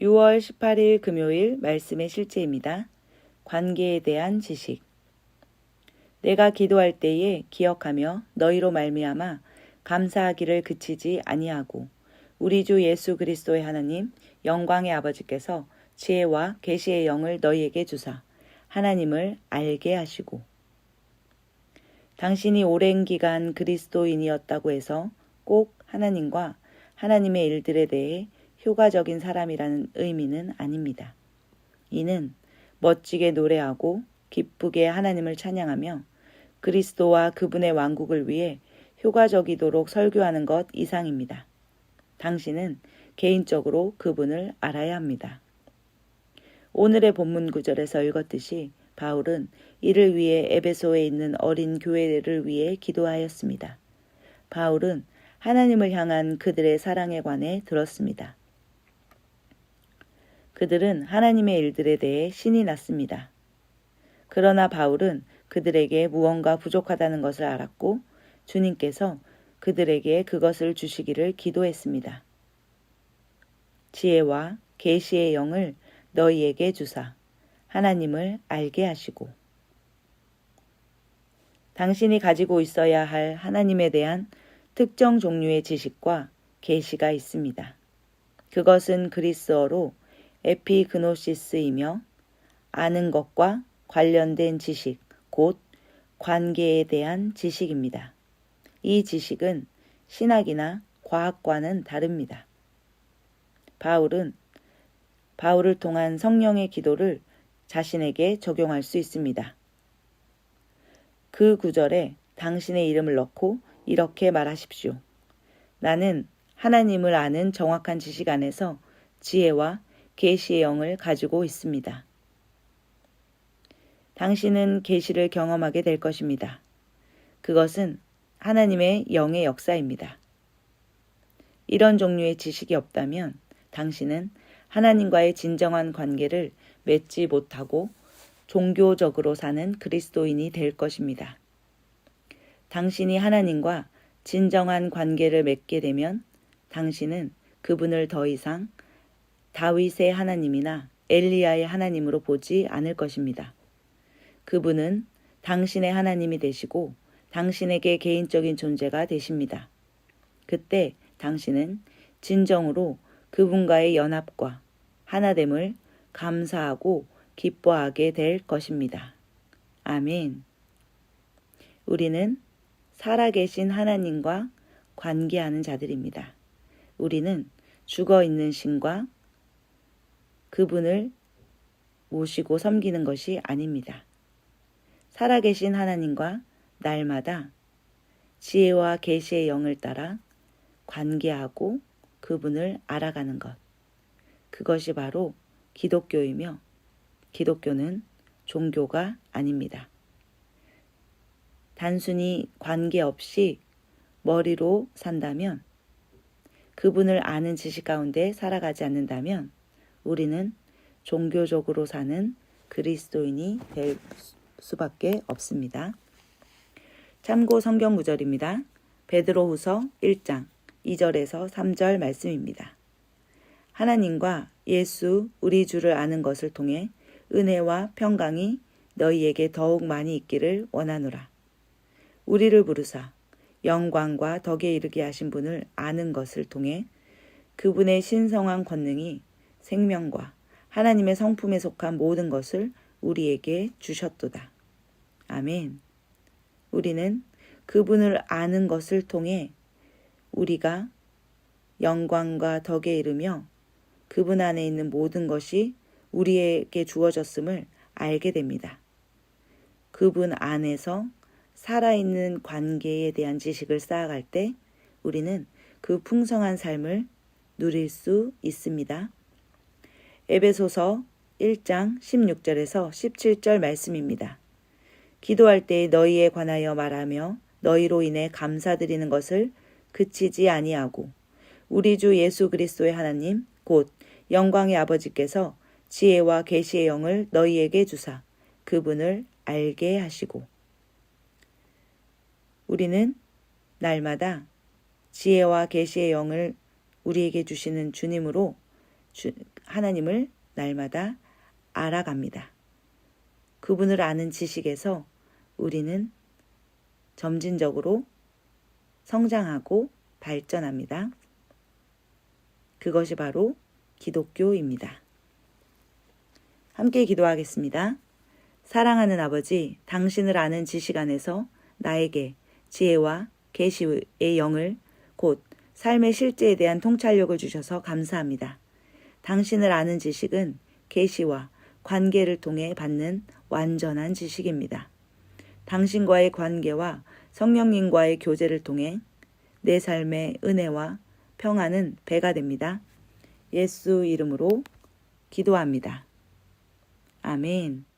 6월 18일 금요일 말씀의 실제입니다. 관계에 대한 지식. 내가 기도할 때에 기억하며 너희로 말미암아 감사하기를 그치지 아니하고 우리 주 예수 그리스도의 하나님 영광의 아버지께서 지혜와 계시의 영을 너희에게 주사 하나님을 알게 하시고 당신이 오랜 기간 그리스도인이었다고 해서 꼭 하나님과 하나님의 일들에 대해 효과적인 사람이라는 의미는 아닙니다. 이는 멋지게 노래하고 기쁘게 하나님을 찬양하며 그리스도와 그분의 왕국을 위해 효과적이도록 설교하는 것 이상입니다. 당신은 개인적으로 그분을 알아야 합니다. 오늘의 본문 구절에서 읽었듯이 바울은 이를 위해 에베소에 있는 어린 교회를 위해 기도하였습니다. 바울은 하나님을 향한 그들의 사랑에 관해 들었습니다. 그들은 하나님의 일들에 대해 신이 났습니다. 그러나 바울은 그들에게 무언가 부족하다는 것을 알았고 주님께서 그들에게 그것을 주시기를 기도했습니다. 지혜와 계시의 영을 너희에게 주사 하나님을 알게 하시고 당신이 가지고 있어야 할 하나님에 대한 특정 종류의 지식과 계시가 있습니다. 그것은 그리스어로 에피그노시스이며 아는 것과 관련된 지식, 곧 관계에 대한 지식입니다. 이 지식은 신학이나 과학과는 다릅니다. 바울은 바울을 통한 성령의 기도를 자신에게 적용할 수 있습니다. 그 구절에 당신의 이름을 넣고 이렇게 말하십시오. 나는 하나님을 아는 정확한 지식 안에서 지혜와 계시의 영을 가지고 있습니다. 당신은 계시를 경험하게 될 것입니다. 그것은 하나님의 영의 역사입니다. 이런 종류의 지식이 없다면 당신은 하나님과의 진정한 관계를 맺지 못하고 종교적으로 사는 그리스도인이 될 것입니다. 당신이 하나님과 진정한 관계를 맺게 되면 당신은 그분을 더 이상 다윗의 하나님이나 엘리야의 하나님으로 보지 않을 것입니다. 그분은 당신의 하나님이 되시고 당신에게 개인적인 존재가 되십니다. 그때 당신은 진정으로 그분과의 연합과 하나됨을 감사하고 기뻐하게 될 것입니다. 아멘. 우리는 살아계신 하나님과 관계하는 자들입니다. 우리는 죽어 있는 신과 그분을 모시고 섬기는 것이 아닙니다. 살아계신 하나님과 날마다 지혜와 계시의 영을 따라 관계하고 그분을 알아가는 것. 그것이 바로 기독교이며 기독교는 종교가 아닙니다. 단순히 관계 없이 머리로 산다면 그분을 아는 지식 가운데 살아가지 않는다면 우리는 종교적으로 사는 그리스도인이 될 수밖에 없습니다. 참고 성경 구절입니다. 베드로후서 1장 2절에서 3절 말씀입니다. 하나님과 예수 우리 주를 아는 것을 통해 은혜와 평강이 너희에게 더욱 많이 있기를 원하노라. 우리를 부르사 영광과 덕에 이르게 하신 분을 아는 것을 통해 그분의 신성한 권능이 생명과 하나님의 성품에 속한 모든 것을 우리에게 주셨도다. 아멘. 우리는 그분을 아는 것을 통해 우리가 영광과 덕에 이르며 그분 안에 있는 모든 것이 우리에게 주어졌음을 알게 됩니다. 그분 안에서 살아있는 관계에 대한 지식을 쌓아갈 때 우리는 그 풍성한 삶을 누릴 수 있습니다. 에베소서 1장 16절에서 17절 말씀입니다. 기도할 때 너희에 관하여 말하며 너희로 인해 감사드리는 것을 그치지 아니하고 우리 주 예수 그리스도의 하나님 곧 영광의 아버지께서 지혜와 계시의 영을 너희에게 주사 그분을 알게 하시고 우리는 날마다 지혜와 계시의 영을 우리에게 주시는 주님으로 주, 하나님을 날마다 알아갑니다. 그분을 아는 지식에서 우리는 점진적으로 성장하고 발전합니다. 그것이 바로 기독교입니다. 함께 기도하겠습니다. 사랑하는 아버지, 당신을 아는 지식 안에서 나에게 지혜와 계시의 영을 곧 삶의 실제에 대한 통찰력을 주셔서 감사합니다. 당신을 아는 지식은 계시와 관계를 통해 받는 완전한 지식입니다. 당신과의 관계와 성령님과의 교제를 통해 내 삶의 은혜와 평안은 배가 됩니다. 예수 이름으로 기도합니다. 아멘.